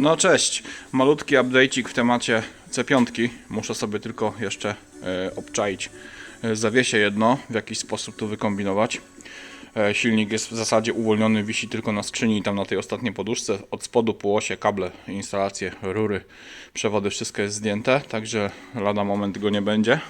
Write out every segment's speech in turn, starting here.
No cześć, malutki update'ik w temacie C5. Muszę sobie tylko jeszcze e, obczaić e, zawiesie jedno, w jakiś sposób tu wykombinować. E, silnik jest w zasadzie uwolniony, wisi tylko na skrzyni, tam na tej ostatniej poduszce. Od spodu po kable, instalacje, rury, przewody, wszystko jest zdjęte, także lada moment go nie będzie.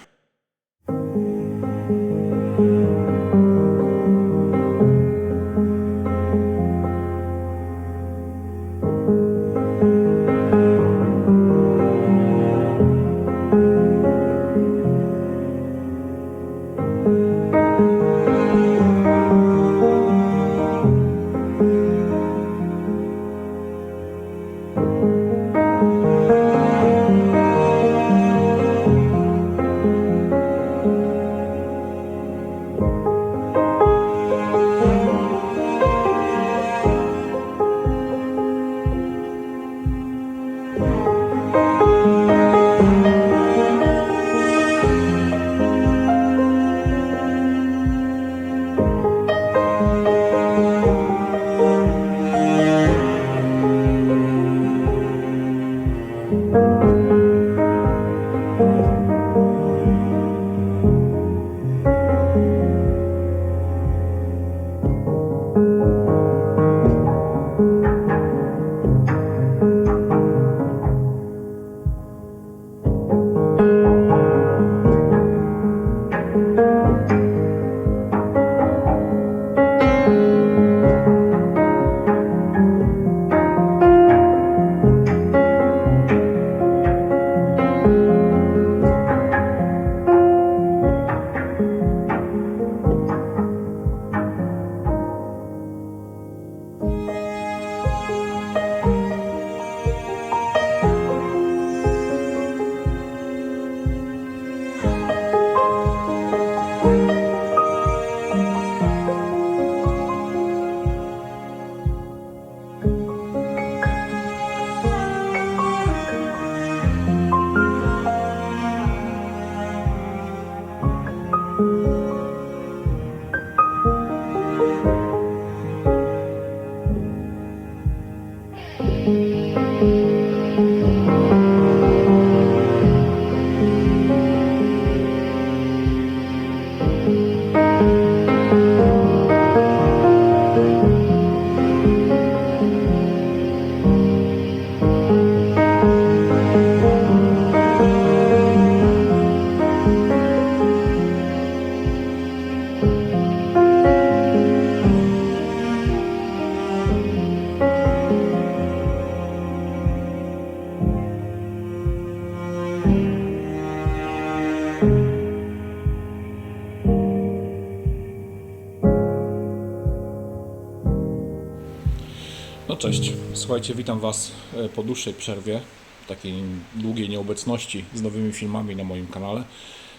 Cześć, słuchajcie, witam Was e, po dłuższej przerwie, takiej długiej nieobecności z nowymi filmami na moim kanale.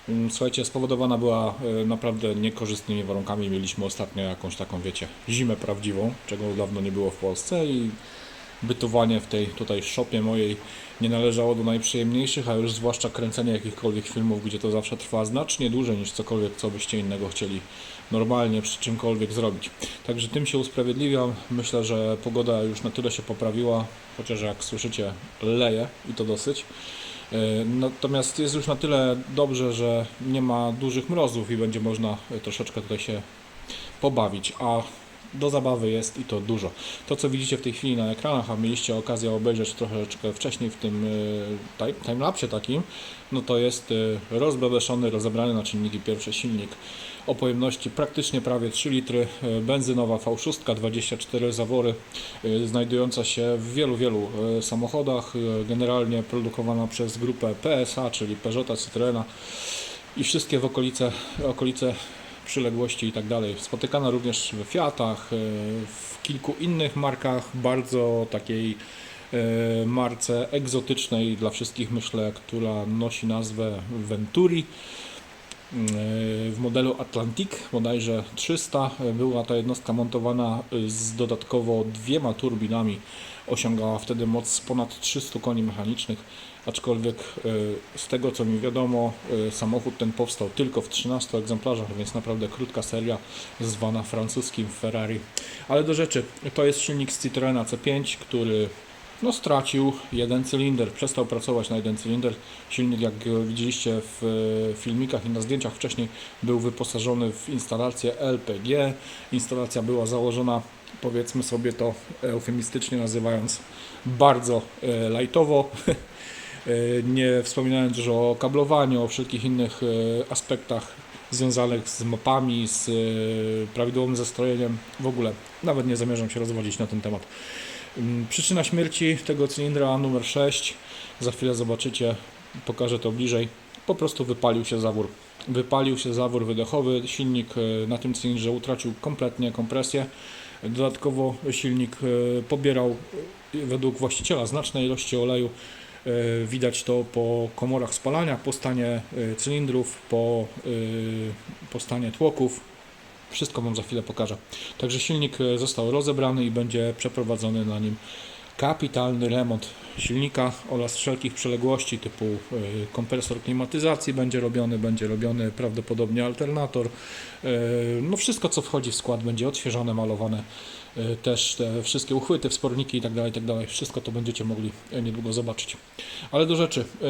Mm, Słuchajcie, spowodowana była e, naprawdę niekorzystnymi warunkami. Mieliśmy ostatnio jakąś taką, wiecie, zimę prawdziwą, czego dawno nie było w Polsce i bytowanie w tej tutaj szopie mojej nie należało do najprzyjemniejszych, a już zwłaszcza kręcenie jakichkolwiek filmów, gdzie to zawsze trwa znacznie dłużej niż cokolwiek, co byście innego chcieli normalnie przy czymkolwiek zrobić. Także tym się usprawiedliwiam. Myślę, że pogoda już na tyle się poprawiła, chociaż jak słyszycie leje i to dosyć. E, Natomiast jest już na tyle dobrze, że nie ma dużych mrozów i będzie można e, troszeczkę tutaj się pobawić, a do zabawy jest i to dużo. To, co widzicie w tej chwili na ekranach, a mieliście okazję obejrzeć troszeczkę wcześniej w tym e, time- timelapsie takim, no to jest e, rozbebeszony, rozebrany na czynniki pierwsze silnik o pojemności praktycznie prawie 3 litry, e, benzynowa V6, 24 zawory, znajdująca się w wielu, wielu samochodach, generalnie produkowana przez grupę PSA, czyli Peugeota, Citroena i wszystkie w okolice, okolice przyległości i tak dalej. Spotykana również w Fiatach, e, w kilku innych markach, bardzo takiej e, marce egzotycznej dla wszystkich myślę, która nosi nazwę Venturi. E, W modelu Atlantic bodajże 300 była ta jednostka montowana z dodatkowo dwiema turbinami. Osiągała wtedy moc ponad 300 koni mechanicznych, aczkolwiek e, z tego co mi wiadomo, e, samochód ten powstał tylko w 13 egzemplarzach, więc naprawdę krótka seria zwana francuskim Ferrari. Ale do rzeczy, to jest silnik z Citroena C5, który no, stracił jeden cylinder, przestał pracować na jeden cylinder. Silnik, jak widzieliście w e, filmikach i na zdjęciach wcześniej, był wyposażony w instalację LPG. Instalacja była założona, powiedzmy sobie to eufemistycznie nazywając, bardzo lightowo. Nie wspominając już o kablowaniu, o wszelkich innych e, aspektach związanych z mapami, z e, prawidłowym zestrojeniem. W ogóle nawet nie zamierzam się rozwodzić na ten temat. Mm, Przyczyna śmierci tego cylindra numer 6, za chwilę zobaczycie, pokażę to bliżej, po prostu wypalił się zawór. Wypalił się zawór wydechowy, silnik e, na tym cylindrze utracił kompletnie kompresję. Dodatkowo silnik e, pobierał e, według właściciela znaczne ilości oleju. E, Widać to po komorach spalania, po stanie e, cylindrów, po, e, po stanie tłoków. Wszystko Wam za chwilę pokażę. Także silnik został rozebrany i będzie przeprowadzony na nim kapitalny remont silnika oraz wszelkich przyległości typu kompresor klimatyzacji będzie robiony, będzie robiony prawdopodobnie alternator. No wszystko co wchodzi w skład będzie odświeżone, malowane. E, Też te wszystkie uchwyty, wsporniki i tak dalej, tak. Wszystko to będziecie mogli e, niedługo zobaczyć. Ale do rzeczy. E,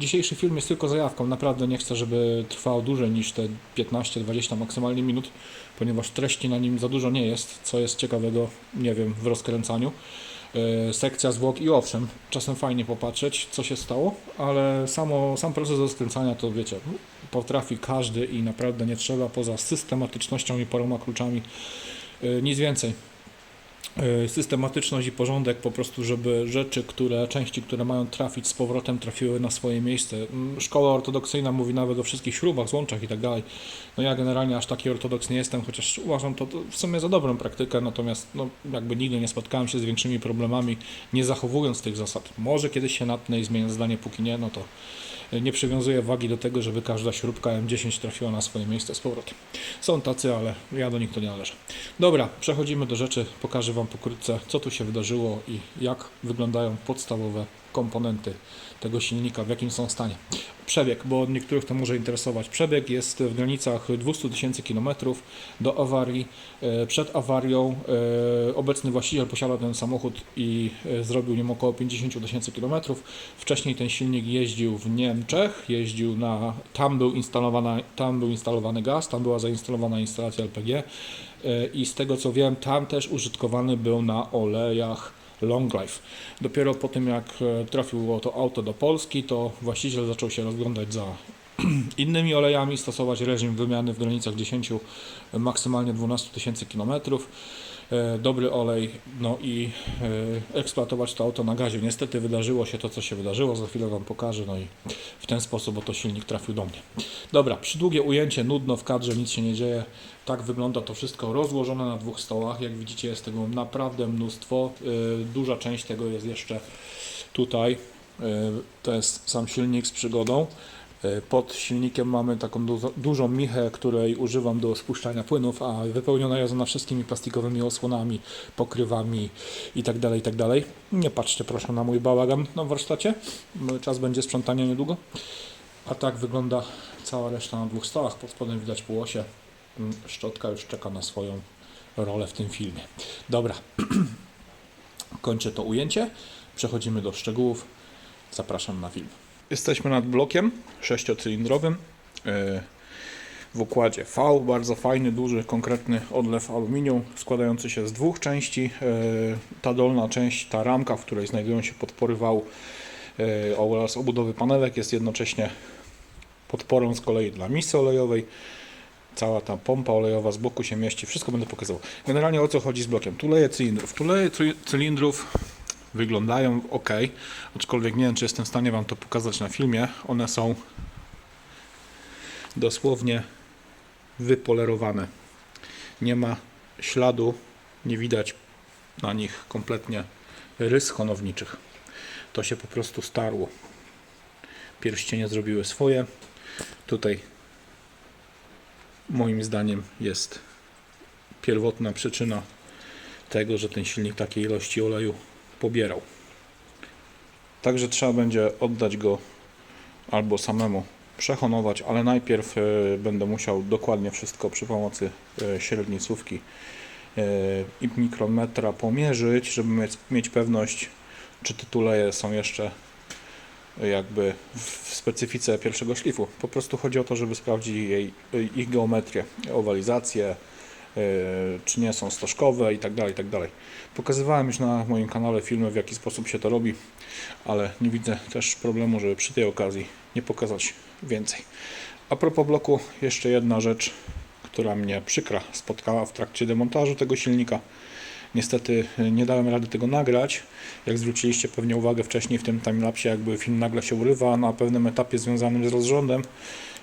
Dzisiejszy film jest tylko zajawką. Naprawdę nie chcę, żeby trwał dłużej niż te 15-20 maksymalnie minut, ponieważ treści na nim za dużo nie jest, co jest ciekawego, nie wiem, w rozkręcaniu. Sekcja zwłok i owszem, czasem fajnie popatrzeć, co się stało, ale samo, sam proces rozkręcania to wiecie, potrafi każdy i naprawdę nie trzeba poza systematycznością i paroma kluczami nic więcej systematyczność i porządek po prostu, żeby rzeczy, które, części, które mają trafić z powrotem, trafiły na swoje miejsce. Mm, Szkoła ortodoksyjna mówi nawet o wszystkich śrubach, złączach i tak dalej. No ja generalnie aż taki ortodoks nie jestem, chociaż uważam to, to w sumie za dobrą praktykę, natomiast no, jakby nigdy nie spotkałem się z większymi problemami, nie zachowując tych zasad. Może kiedyś się natnę i zmienię zdanie, póki nie, no to nie przywiązuję wagi do tego, żeby każda śrubka M10 trafiła na swoje miejsce z powrotem. Są tacy, ale ja do nich to nie należę. Dobra, przechodzimy do rzeczy. Pokażę Wam pokrótce, co tu się wydarzyło i jak wyglądają podstawowe komponenty tego silnika, w jakim są stanie. Przebieg, bo niektórych to może interesować. Przebieg jest w granicach 200 tysięcy kilometrów do awarii. E, Przed awarią e, obecny właściciel posiada ten samochód i e, zrobił nim około 50 tysięcy kilometrów. Wcześniej ten silnik jeździł w Niemczech, jeździł na, tam był, instalowana, tam był instalowany gaz, tam była zainstalowana instalacja LPG i z tego co wiem, tam też użytkowany był na olejach Long Life. Dopiero po tym jak e, trafiło to auto do Polski, to właściciel zaczął się rozglądać za innymi olejami, stosować reżim wymiany w granicach 10, maksymalnie 12 tysięcy kilometrów. E, Dobry olej, no i e, eksploatować to auto na gazie. Niestety wydarzyło się to, co się wydarzyło, za chwilę Wam pokażę, no i w ten sposób oto silnik trafił do mnie. Dobra, przydługie ujęcie, nudno w kadrze, nic się nie dzieje. Tak wygląda to wszystko rozłożone na dwóch stołach. Jak widzicie, jest tego naprawdę mnóstwo. E, Duża część tego jest jeszcze tutaj. To jest sam silnik z przygodą. E, Pod silnikiem mamy taką dużo, dużą michę, której używam do spuszczania płynów, a wypełniona jest ona wszystkimi plastikowymi osłonami, pokrywami itd. itd. Nie patrzcie proszę na mój bałagan na warsztacie. Czas będzie sprzątania niedługo. A tak wygląda cała reszta na dwóch stołach. Pod spodem widać półosie. Mm, Szczotka już czeka na swoją rolę w tym filmie. Dobra, kończę to ujęcie. Przechodzimy do szczegółów. Zapraszam na film. Jesteśmy nad blokiem sześciocylindrowym e, w układzie V. Bardzo fajny, duży, konkretny odlew aluminium składający się z dwóch części. E, Ta dolna część, ta ramka, w której znajdują się podpory wał e, oraz obudowy panelek jest jednocześnie podporą z kolei dla misy olejowej. Cała ta pompa olejowa z boku się mieści. Wszystko będę pokazywał. Generalnie o co chodzi z blokiem? Tuleje cylindrów. Tuleje cy- cylindrów wyglądają ok, aczkolwiek nie wiem, czy jestem w stanie Wam to pokazać na filmie. One są dosłownie wypolerowane. Nie ma śladu, nie widać na nich kompletnie rys honowniczych. To się po prostu starło. Pierścienie zrobiły swoje. Tutaj moim zdaniem jest pierwotna przyczyna tego, że ten silnik takiej ilości oleju pobierał. Także trzeba będzie oddać go albo samemu przehonować, ale najpierw e, będę musiał dokładnie wszystko przy pomocy e, średnicówki e, i mikrometra pomierzyć, żeby mieć, pewność, czy te tuleje są jeszcze jakby w specyfice pierwszego szlifu. Po prostu chodzi o to, żeby sprawdzić jej, ich geometrię, owalizację, czy nie są stożkowe i tak dalej, i tak dalej. Pokazywałem już na moim kanale filmy, w jaki sposób się to robi, ale nie widzę też problemu, żeby przy tej okazji nie pokazać więcej. A propos bloku, jeszcze jedna rzecz, która mnie przykra spotkała w trakcie demontażu tego silnika. Niestety y, nie dałem rady tego nagrać. Jak zwróciliście pewnie uwagę wcześniej w tym timelapsie, jakby film nagle się urywa na pewnym etapie związanym z rozrządem.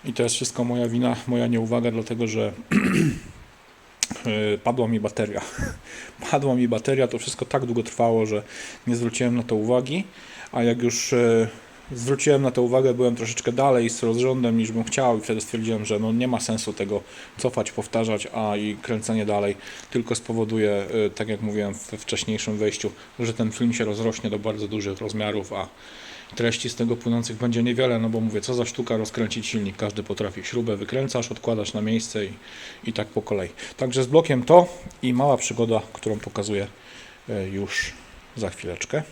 I to jest wszystko moja wina, moja nieuwaga, dlatego że padła mi bateria. Padła mi bateria, to wszystko tak długo trwało, że nie zwróciłem na to uwagi. A jak już y, zwróciłem na to uwagę, byłem troszeczkę dalej z rozrządem niż bym chciał i wtedy stwierdziłem, że no nie ma sensu tego cofać, powtarzać, a i kręcenie dalej tylko spowoduje, y, tak jak mówiłem we wcześniejszym wejściu, że ten film się rozrośnie do bardzo dużych rozmiarów, a treści z tego płynących będzie niewiele, no bo mówię, co za sztuka rozkręcić silnik, każdy potrafi. Śrubę wykręcasz, odkładasz na miejsce i, i tak po kolei. Także z blokiem to i mała przygoda, którą pokazuję y, już za chwileczkę.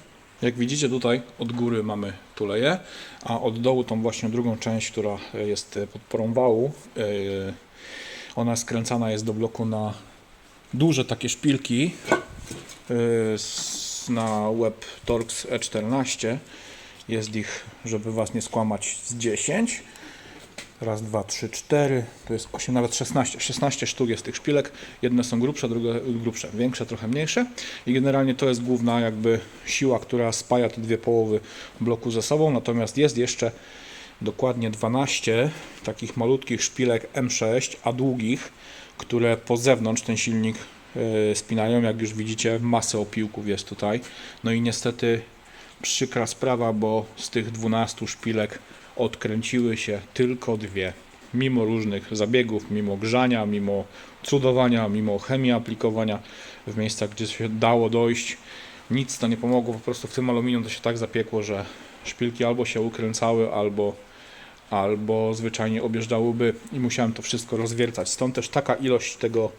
Jak widzicie tutaj od góry mamy tuleję, a od dołu tą właśnie drugą część, która jest podporą wału, yy, ona skręcana jest do bloku na duże takie szpilki na web Torx E14. Jest ich, żeby Was nie skłamać, z 10. Raz, dwa, trzy, cztery. To jest 8, nawet 16. 16 sztuk jest tych szpilek. Jedne są grubsze, drugie grubsze, większe, trochę mniejsze. I generalnie to jest główna jakby siła, która spaja te dwie połowy bloku ze sobą. Natomiast jest jeszcze dokładnie 12 takich malutkich szpilek M6, a długich, które po zewnątrz ten silnik e, spinają. Jak już widzicie, masę opiłków jest tutaj. No i niestety przykra sprawa, bo z tych 12 szpilek odkręciły się tylko dwie. Mimo różnych zabiegów, mimo grzania, mimo cudowania, mimo chemii aplikowania w miejscach, gdzie się dało dojść, nic to nie pomogło. Po prostu w tym aluminium to się tak zapiekło, że szpilki albo się ukręcały, albo, albo zwyczajnie objeżdżałyby i musiałem to wszystko rozwiercać. Stąd też taka ilość tego,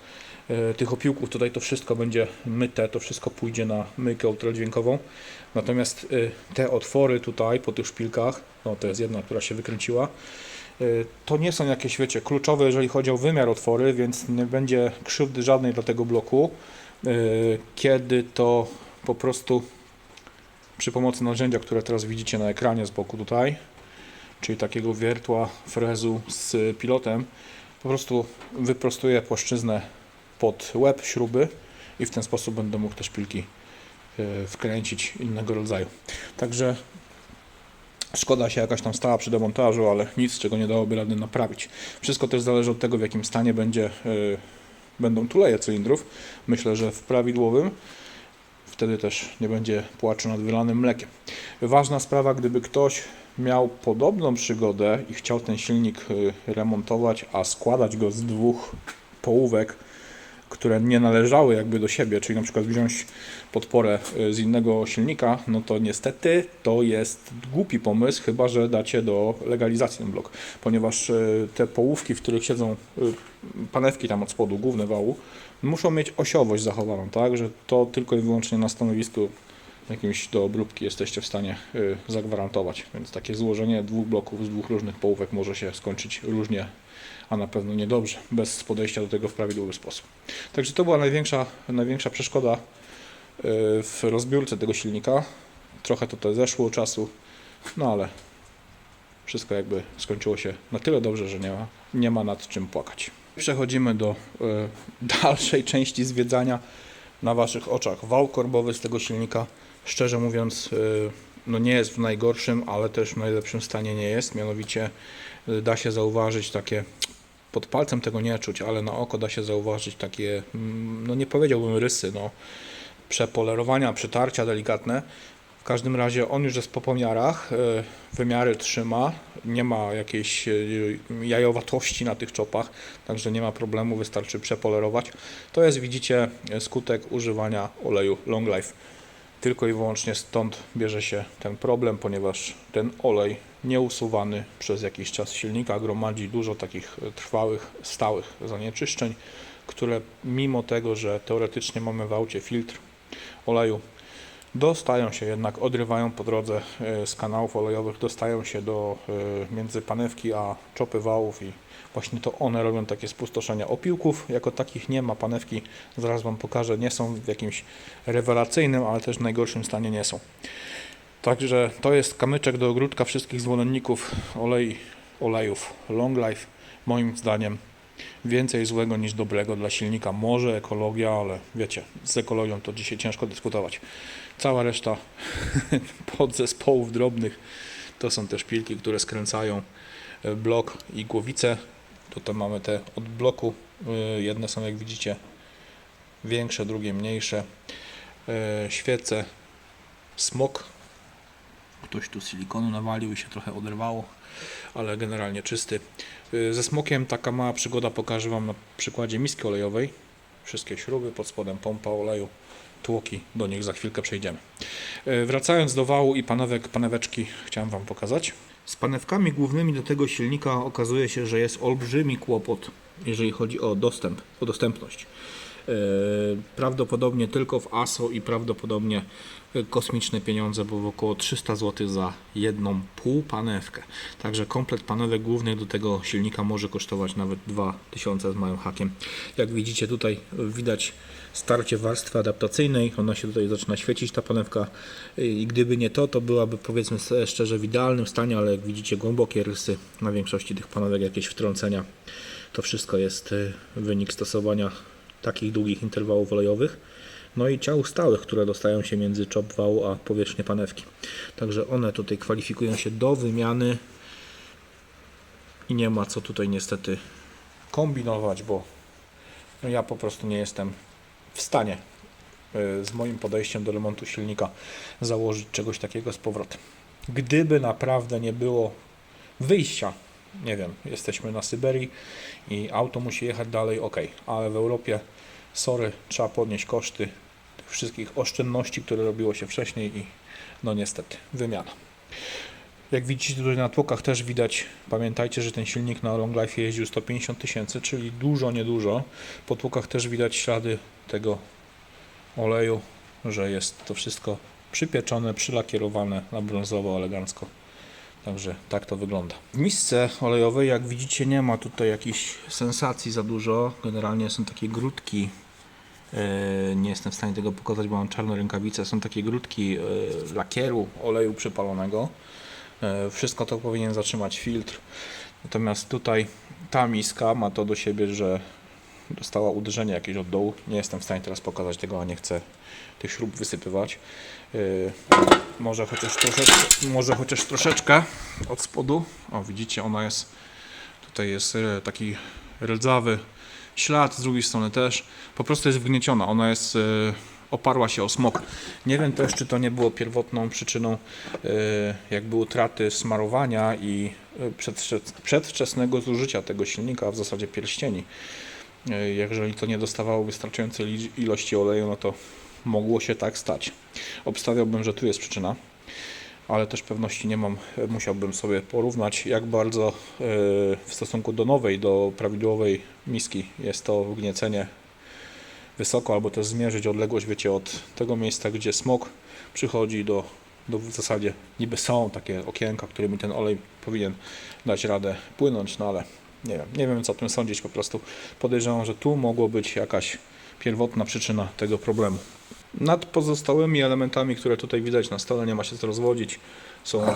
tych opiłków, tutaj to wszystko będzie myte, to wszystko pójdzie na myjkę ultradźwiękową. Natomiast y, te otwory tutaj po tych szpilkach, no to jest jedna, która się wykręciła, y, to nie są jakieś, wiecie, kluczowe, jeżeli chodzi o wymiar otwory, więc nie będzie krzywdy żadnej dla tego bloku, kiedy to po prostu przy pomocy narzędzia, które teraz widzicie na ekranie z boku tutaj, czyli takiego wiertła, frezu z pilotem, po prostu wyprostuję płaszczyznę pod łeb śruby i w ten sposób będę mógł te szpilki e, wkręcić innego rodzaju. Także szkoda się jakaś tam stała przy demontażu, ale nic, czego nie dałoby rady naprawić. Wszystko też zależy od tego, w jakim stanie będzie, e, będą tuleje cylindrów. Myślę, że w prawidłowym. Wtedy też nie będzie płaczu nad wylanym mlekiem. Ważna sprawa, gdyby ktoś miał podobną przygodę i chciał ten silnik e, remontować, a składać go z dwóch połówek, które nie należały jakby do siebie, czyli na przykład wziąć podporę y, z innego silnika, no to niestety to jest głupi pomysł, chyba że dacie do legalizacji ten blok, ponieważ y, te połówki, w których siedzą y, panewki tam od spodu, główne wału, muszą mieć osiowość zachowaną, tak, że to tylko i wyłącznie na stanowisku jakimś do obróbki jesteście w stanie zagwarantować, więc takie złożenie dwóch bloków z dwóch różnych połówek może się skończyć różnie a na pewno niedobrze, bez podejścia do tego w prawidłowy sposób. Także to była największa, największa przeszkoda y, w rozbiórce tego silnika. Trochę też zeszło czasu, no ale wszystko jakby skończyło się na tyle dobrze, że nie ma, nie ma nad czym płakać. Przechodzimy do y, dalszej części zwiedzania na Waszych oczach. Wał korbowy z tego silnika, szczerze mówiąc, y, no nie jest w najgorszym, ale też w najlepszym stanie nie jest. Mianowicie y, da się zauważyć takie, pod palcem tego nie czuć, ale na oko da się zauważyć takie, mm, no nie powiedziałbym rysy, no przepolerowania, przytarcia delikatne. W każdym razie on już jest po pomiarach, y, wymiary trzyma, nie ma jakiejś y, jajowatości na tych czopach, także nie ma problemu, wystarczy przepolerować. To jest, widzicie, skutek używania oleju Long Life. Tylko i wyłącznie stąd bierze się ten problem, ponieważ ten olej nieusuwany przez jakiś czas silnika gromadzi dużo takich e, trwałych, stałych zanieczyszczeń, które mimo tego, że teoretycznie mamy w aucie filtr oleju, dostają się jednak, odrywają po drodze e, z kanałów olejowych, dostają się do e, między panewki a czopy wałów i właśnie to one robią takie spustoszenia. Opiłków jako takich nie ma, panewki zaraz Wam pokażę, nie są w jakimś rewelacyjnym, ale też w najgorszym stanie nie są. Także to jest kamyczek do ogródka wszystkich zwolenników olej, olejów Long Life, moim zdaniem więcej złego niż dobrego dla silnika. Może ekologia, ale wiecie, z ekologią to dzisiaj ciężko dyskutować. Cała reszta podzespołów drobnych to są te szpilki, które skręcają e, blok i głowicę. Tutaj mamy te od bloku. e, Jedne są jak widzicie większe, drugie mniejsze. E, Świece, smok. Ktoś tu silikonu nawalił i się trochę oderwało, ale generalnie czysty. Y, Ze smokiem taka mała przygoda pokażę Wam na przykładzie miski olejowej. Wszystkie śruby, pod spodem pompa oleju, tłoki, do nich za chwilkę przejdziemy. Y, Wracając do wału i panewek, paneweczki chciałem Wam pokazać. Z panewkami głównymi do tego silnika okazuje się, że jest olbrzymi kłopot, jeżeli chodzi o dostęp, o dostępność. E, Prawdopodobnie tylko w ASO i prawdopodobnie e, kosmiczne pieniądze, bo w około 300 zł za jedną półpanewkę. Także komplet panewek głównych do tego silnika może kosztować nawet 2000 z małym hakiem. Jak widzicie tutaj widać starcie warstwy adaptacyjnej, ona się tutaj zaczyna świecić ta panewka i gdyby nie to, to byłaby powiedzmy szczerze w idealnym stanie, ale jak widzicie głębokie rysy na większości tych panewek, jakieś wtrącenia. To wszystko jest wynik stosowania takich długich interwałów olejowych. No i ciał stałych, które dostają się między czop wału a powierzchnię panewki. Także one tutaj kwalifikują się do wymiany i nie ma co tutaj niestety kombinować, bo no ja po prostu nie jestem w stanie y, z moim podejściem do remontu silnika założyć czegoś takiego z powrotem. Gdyby naprawdę nie było wyjścia, nie wiem, jesteśmy na Syberii i auto musi jechać dalej, ok, ale w Europie, sorry, trzeba podnieść koszty tych wszystkich oszczędności, które robiło się wcześniej i no niestety, wymiana. Jak widzicie tutaj na tłokach też widać, pamiętajcie, że ten silnik na Long Life jeździł 150 tysięcy, czyli dużo, niedużo. Po tłokach też widać ślady tego oleju, że jest to wszystko przypieczone, przylakierowane na brązowo, elegancko. Także tak to wygląda. W misce olejowej, jak widzicie, nie ma tutaj jakichś sensacji za dużo. Generalnie są takie grudki. E, Nie jestem w stanie tego pokazać, bo mam czarne rękawice. Są takie grudki e, lakieru oleju przypalonego. E, Wszystko to powinien zatrzymać filtr. Natomiast tutaj ta miska ma to do siebie, że dostała uderzenie jakieś od dołu. Nie jestem w stanie teraz pokazać tego, a nie chcę tych śrub wysypywać. Może chociaż troszeczkę, może chociaż troszeczkę od spodu. O, widzicie, ona jest, tutaj jest taki rdzawy ślad, z drugiej strony też. Po prostu jest wgnieciona, ona jest, e, oparła się o smok. Nie wiem też, czy to nie było pierwotną przyczyną e, jakby utraty smarowania i e, przedwcze- przedwczesnego zużycia tego silnika, a w zasadzie pierścieni. Jeżeli to nie dostawało wystarczającej ilości oleju, no to mogło się tak stać. Obstawiałbym, że tu jest przyczyna, ale też pewności nie mam. Musiałbym sobie porównać, jak bardzo e, w stosunku do nowej, do prawidłowej miski jest to wgniecenie wysoko, albo też zmierzyć odległość, wiecie, od tego miejsca, gdzie smok przychodzi do, do w zasadzie niby są takie okienka, którymi ten olej powinien dać radę płynąć, no ale nie wiem, nie wiem co o tym sądzić, po prostu podejrzewam, że tu mogło być jakaś pierwotna przyczyna tego problemu. Nad pozostałymi elementami, które tutaj widać na stole, nie ma się co rozwodzić. Są e,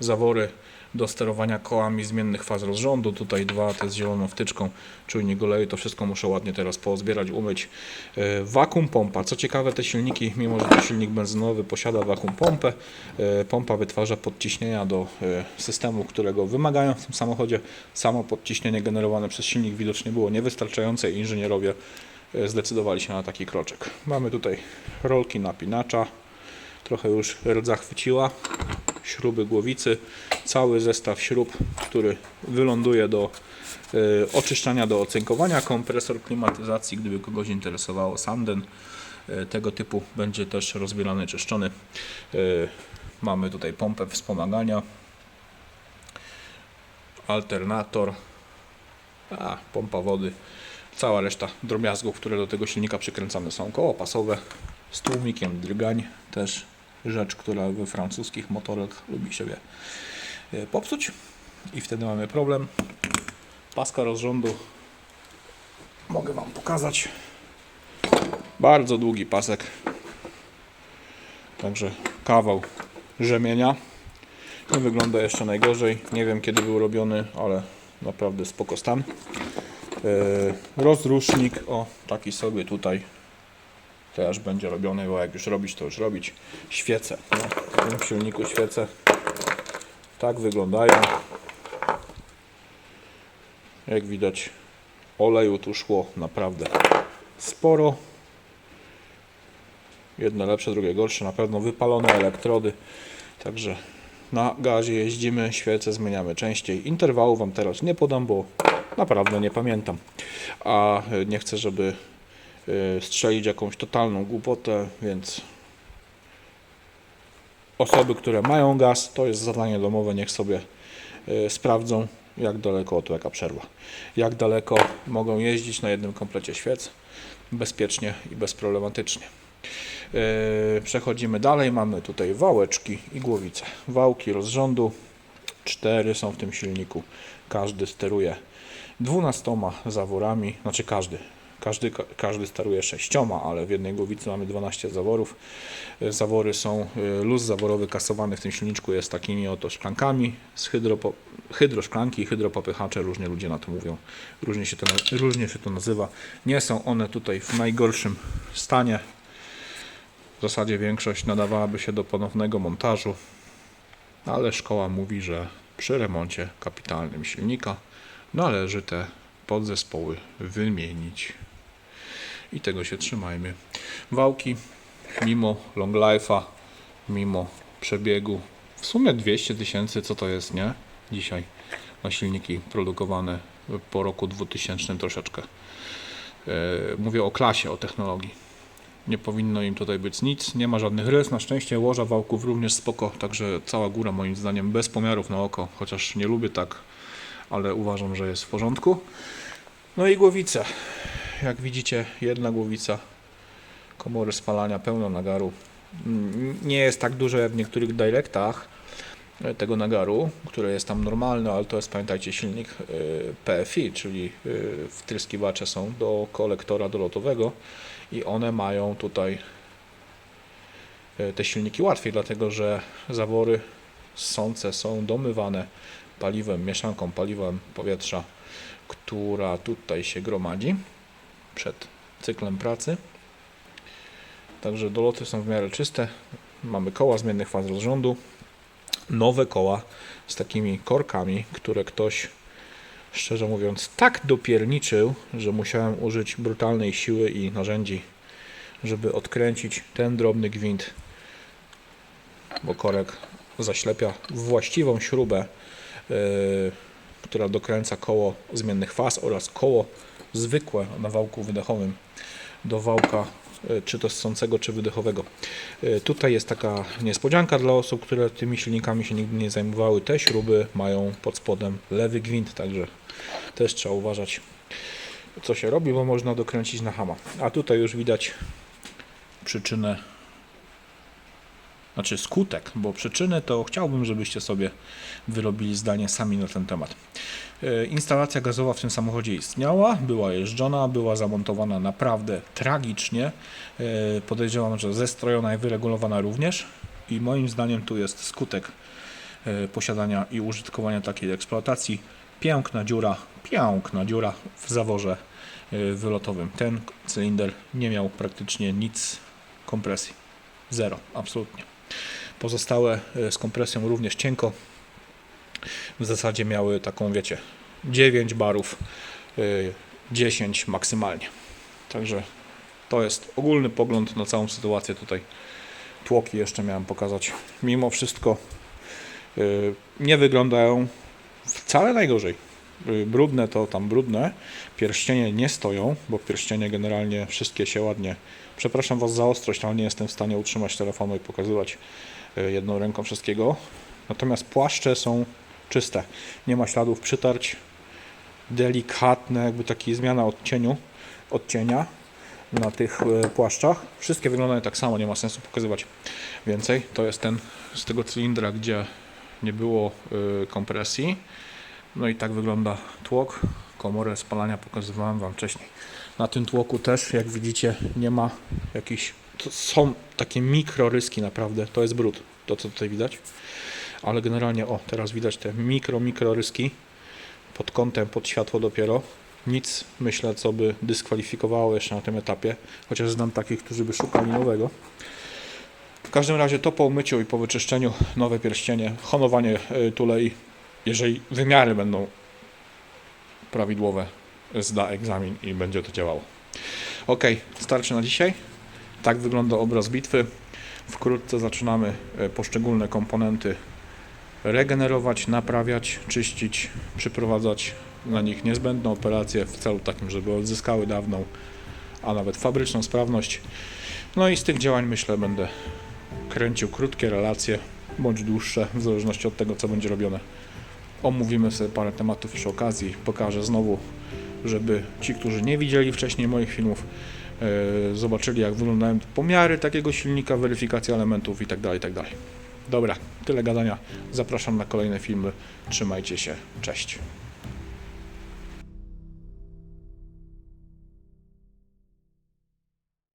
zawory do sterowania kołami zmiennych faz rozrządu. Tutaj dwa, te z zieloną wtyczką, czujnik oleju. To wszystko muszę ładnie teraz pozbierać, umyć. E, Wakum pompa. Co ciekawe, te silniki, mimo że to silnik benzynowy, posiada wakum pompę. E, Pompa wytwarza podciśnienia do systemu, którego wymagają w tym samochodzie. Samo podciśnienie generowane przez silnik widocznie było niewystarczające i inżynierowie zdecydowali się na taki kroczek. Mamy tutaj rolki napinacza, trochę już rdza chwyciła, śruby głowicy, cały zestaw śrub, który wyląduje do e, oczyszczania, do ocynkowania, kompresor klimatyzacji, gdyby kogoś interesowało, Sanden. E, tego typu będzie też rozbierany, czyszczony. E, Mamy tutaj pompę wspomagania, alternator, a, pompa wody, cała reszta drobiazgów, które do tego silnika przykręcane są. Koło pasowe z tłumikiem drgań, też rzecz, która we francuskich motorach lubi siebie e, popsuć i wtedy mamy problem. Paska rozrządu mogę Wam pokazać. Bardzo długi pasek. Także kawał rzemienia. Nie wygląda jeszcze najgorzej. Nie wiem kiedy był robiony, ale naprawdę spoko stan. Yy, rozrusznik, o taki sobie tutaj też będzie robiony, bo jak już robić, to już robić. Świece. No, w tym silniku świece tak wyglądają. Jak widać, oleju tu szło naprawdę sporo. Jedne lepsze, drugie gorsze. Na pewno wypalone elektrody. Także na gazie jeździmy, świece zmieniamy częściej. Interwału Wam teraz nie podam, bo naprawdę nie pamiętam. A y, nie chcę, żeby y, strzelić jakąś totalną głupotę, więc osoby, które mają gaz, to jest zadanie domowe, niech sobie y, sprawdzą, jak daleko od jaka przerwa. Jak daleko mogą jeździć na jednym komplecie świec bezpiecznie i bezproblematycznie. Przechodzimy dalej. Mamy tutaj wałeczki i głowice. Wałki rozrządu. Cztery są w tym silniku. Każdy steruje 12 zaworami. Znaczy każdy. Każdy, ka- każdy steruje sześcioma, ale w jednej głowicy mamy 12 zaworów. Zawory są, yy, luz zaworowy kasowany w tym silniczku jest takimi oto szklankami z hydropo, hydroszklanki, hydropopychacze, różnie ludzie na to mówią, różnie się to, różnie się to nazywa. Nie są one tutaj w najgorszym stanie, w zasadzie większość nadawałaby się do ponownego montażu, ale szkoła mówi, że przy remoncie kapitalnym silnika należy te podzespoły wymienić. I tego się trzymajmy. Wałki, mimo long life'a, mimo przebiegu, w sumie 200 tysięcy, co to jest, nie? Dzisiaj na silniki produkowane po roku 2000 troszeczkę. E, Mówię o klasie, o technologii. Nie powinno im tutaj być nic, nie ma żadnych rys. Na szczęście łoża wałków również spoko, także cała góra moim zdaniem bez pomiarów na oko, chociaż nie lubię tak, ale uważam, że jest w porządku. No i głowice. Jak widzicie, jedna głowica, komory spalania, pełno nagaru. Nie jest tak duże jak w niektórych directach e, tego nagaru, które jest tam normalne, ale to jest, pamiętajcie, silnik e, PFI, czyli e, wtryskiwacze są do kolektora dolotowego i one mają tutaj te silniki łatwiej, dlatego że zawory ssące są domywane paliwem, mieszanką paliwem powietrza, która tutaj się gromadzi przed cyklem pracy. Także doloty są w miarę czyste. Mamy koła zmiennych faz rozrządu, nowe koła z takimi korkami, które ktoś szczerze mówiąc, tak dopierniczył, że musiałem użyć brutalnej siły i narzędzi, żeby odkręcić ten drobny gwint, bo korek zaślepia właściwą śrubę, która dokręca koło zmiennych faz oraz koło zwykłe na wałku wydechowym do wałka yy, czy to ssącego, czy wydechowego. Yy, Tutaj jest taka niespodzianka dla osób, które tymi silnikami się nigdy nie zajmowały. Te śruby mają pod spodem lewy gwint, także też trzeba uważać, co się robi, bo można dokręcić na hama. A tutaj już widać przyczynę, znaczy skutek, bo przyczyny to chciałbym, żebyście sobie wyrobili zdanie sami na ten temat. E, Instalacja gazowa w tym samochodzie istniała, była jeżdżona, była zamontowana naprawdę tragicznie. E, Podejrzewam, że zestrojona i wyregulowana również. I moim zdaniem tu jest skutek e, posiadania i użytkowania takiej eksploatacji. Piękna dziura, piękna dziura w zaworze wylotowym. Ten cylinder nie miał praktycznie nic kompresji. Zero, absolutnie. Pozostałe e, z kompresją również cienko. W zasadzie miały taką, wiecie, 9 barów, e, 10 maksymalnie. Także to jest ogólny pogląd na całą sytuację tutaj. Tłoki jeszcze miałem pokazać. Mimo wszystko y, nie wyglądają wcale najgorzej. Brudne to tam brudne, pierścienie nie stoją, bo pierścienie generalnie wszystkie się ładnie. Przepraszam Was za ostrość, ale nie jestem w stanie utrzymać telefonu i pokazywać y, jedną ręką wszystkiego. Natomiast płaszcze są czyste. Nie ma śladów przytarć. delikatne, jakby taki zmiana odcieniu, odcienia na tych e, płaszczach. Wszystkie wyglądają tak samo, nie ma sensu pokazywać więcej. To jest ten z tego cylindra, gdzie nie było e, kompresji. No i tak wygląda tłok. Komorę spalania pokazywałem Wam wcześniej. Na tym tłoku też, jak widzicie, nie ma jakichś. Są takie mikroryski naprawdę. To jest brud, to co tutaj widać. Ale generalnie, o, teraz widać te mikro, mikroryski pod kątem, pod światło dopiero. Nic, myślę, co by dyskwalifikowało jeszcze na tym etapie, chociaż znam takich, którzy by szukali nowego. W każdym razie to po umyciu i po wyczyszczeniu nowe pierścienie, honowanie y, tulei, jeżeli wymiary będą prawidłowe, zda egzamin i będzie to działało. Ok, starczy na dzisiaj. Tak wygląda obraz bitwy. Wkrótce zaczynamy e, poszczególne komponenty regenerować, naprawiać, czyścić, przyprowadzać na nich niezbędne operacje w celu takim, żeby odzyskały dawną, a nawet fabryczną sprawność. No i z tych działań myślę będę kręcił krótkie relacje bądź dłuższe, w zależności od tego, co będzie robione. Omówimy sobie parę tematów przy okazji. Pokażę znowu, żeby ci, którzy nie widzieli wcześniej moich filmów, e, zobaczyli, jak wyglądają pomiary takiego silnika, weryfikacja elementów itd. itd. Dobra, tyle gadania. Zapraszam na kolejne filmy. Trzymajcie się. Cześć.